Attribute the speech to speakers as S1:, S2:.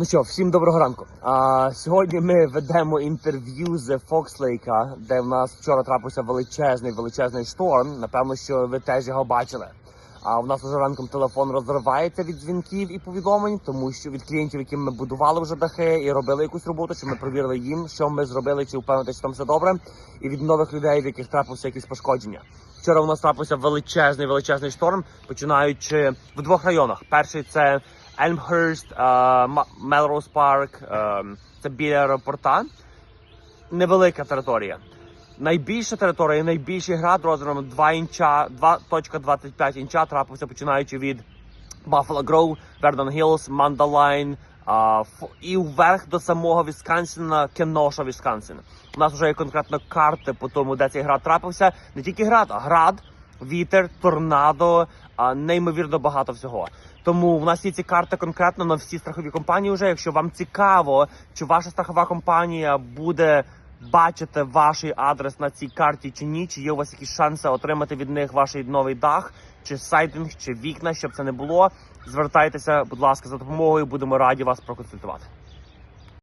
S1: Ну що, всім доброго ранку. А, сьогодні ми ведемо інтерв'ю з Фокслейка, де в нас вчора трапився величезний величезний шторм. Напевно, що ви теж його бачили. А в нас уже ранком телефон розривається від дзвінків і повідомлень, тому що від клієнтів, яким ми будували вже дахи і робили якусь роботу, що ми провірили їм, що ми зробили, чи впевнити, що там все добре, і від нових людей, в яких трапилося якісь пошкодження. Вчора у нас трапився величезний величезний шторм, починаючи в двох районах. Перший це Ельмхерст, Мелроуз Парк, це біля аеропорта. Невелика територія. Найбільша територія, найбільший град розміром 2 інча, 2.25 інча трапився починаючи від Buffalo Grove, Verdon Hills, ф- і вверх до самого Вісконсина, Кеноша, Вісконсин. У нас вже є конкретно карти по тому, де цей град трапився. Не тільки град, а град, вітер, торнадо, а, неймовірно багато всього. Тому в нас є ці карти конкретно на всі страхові компанії. Вже якщо вам цікаво, чи ваша страхова компанія буде бачити ваш адрес на цій карті чи ні, чи є у вас якісь шанси отримати від них ваш новий дах, чи сайдинг, чи вікна, щоб це не було. Звертайтеся, будь ласка, за допомогою. Будемо раді вас проконсультувати.